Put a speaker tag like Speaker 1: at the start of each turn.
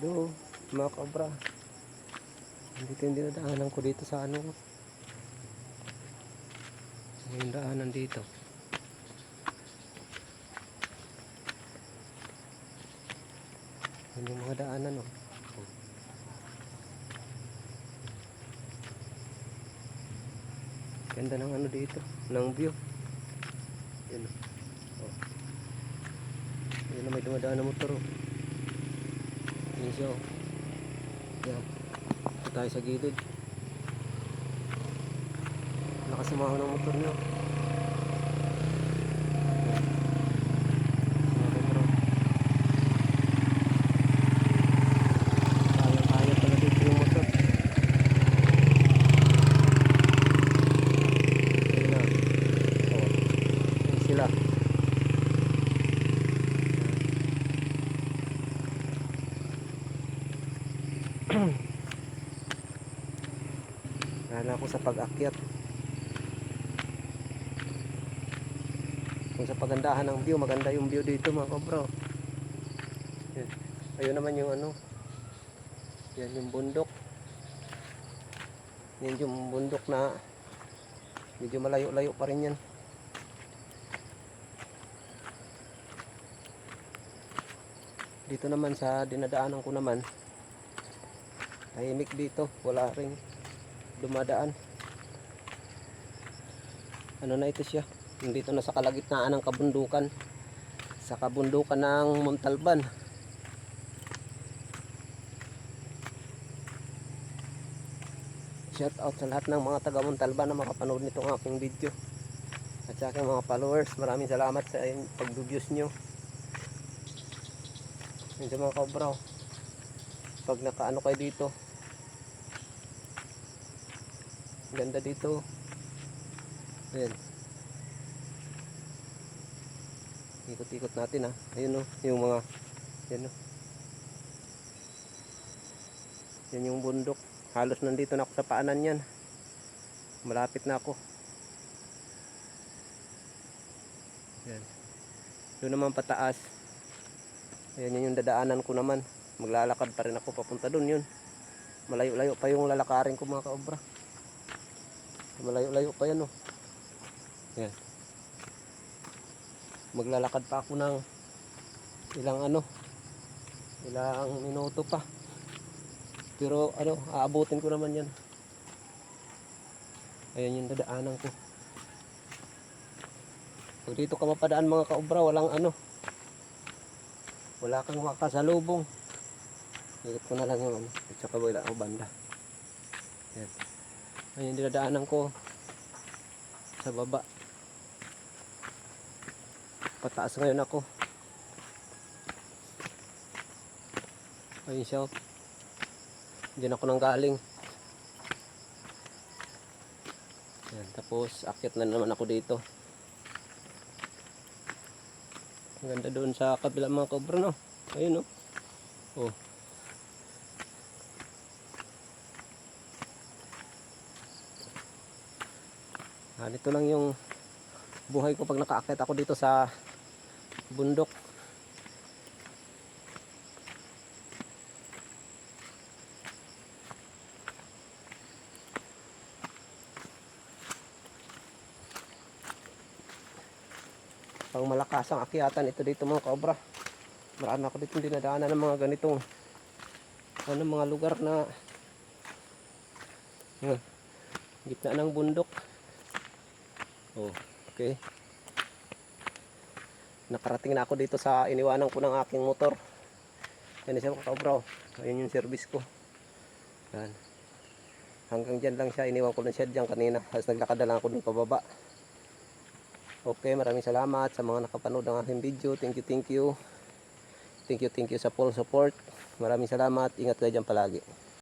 Speaker 1: Hello, mga kabra. Dito yung dinadaanan ko dito sa ano. Yung daanan dito. Yan yung mga daanan, oh. Ganda ng ano dito, ng view. Yan, oh. oh. Yan na may dumadaan na motor, oh. Yan siya, oh. Yan. Ito tayo sa gilid. Nakasamahan ng motor niya. Yan. Mga kabro. Kaya-kaya pala dito yung motor. Ayun na. Oh. Yan sila. Nala ako sa pag-akyat. Kung sa pagandahan ng view, maganda yung view dito mga kabro. Ayun naman yung ano. Yan yung bundok. Yan yung bundok na medyo malayo-layo pa rin yan. Dito naman sa dinadaanan ko naman, tahimik dito, wala ring dumadaan. Ano na ito siya? Dito na sa kalagitnaan ng kabundukan. Sa kabundukan ng Montalban. Shout out sa lahat ng mga taga Montalban na makapanood nitong aking video. At sa aking mga followers, maraming salamat sa pag-views nyo. Yun sa mga kabraw. Pag nakaano kayo dito, ganda dito. Ayan. Ikot-ikot natin ha. Ayun o, yung mga, yan o. Yan yung bundok. Halos nandito na ako sa paanan yan. Malapit na ako. Yan. Doon naman pataas. Ayan yun yung dadaanan ko naman. Maglalakad pa rin ako papunta doon yun. Malayo-layo pa yung lalakarin ko mga kaobra. Malayo-layo pa yan oh. Yan. Maglalakad pa ako ng ilang ano, ilang minuto pa. Pero ano, aabutin ko naman yan. Ayan yung dadaanan ko. Pag dito ka mapadaan mga kaobra, walang ano. Wala kang makasalubong. Ikot ko na lang yung ano. At saka wala ako banda. Yan. Ayan yung dinadaanan ko sa baba. Pataas ngayon ako. Ayun siya. oh. Diyan ako nang galing. Yan, tapos akyat na naman ako dito. Ang ganda doon sa kabila mga kobra no. Ayun no. Oh. Ah, dito lang yung buhay ko pag nakaakyat ako dito sa bundok. Pang malakas ang akyatan ito dito mga kaobra. Marami ako dito dinadaanan ng mga ganitong ano mga lugar na yun, gitna ng bundok. Oh, okay. Nakarating na ako dito sa iniwanan ko ng aking motor. Yan siya mga kaobra. oh. Ayun yung service ko. Yan. Hanggang dyan lang siya. Iniwan ko lang siya dyan kanina. Tapos naglakad na lang ako dun pababa. Okay, maraming salamat sa mga nakapanood ng aking video. Thank you, thank you. Thank you, thank you sa full support. Maraming salamat. Ingat kayo dyan palagi.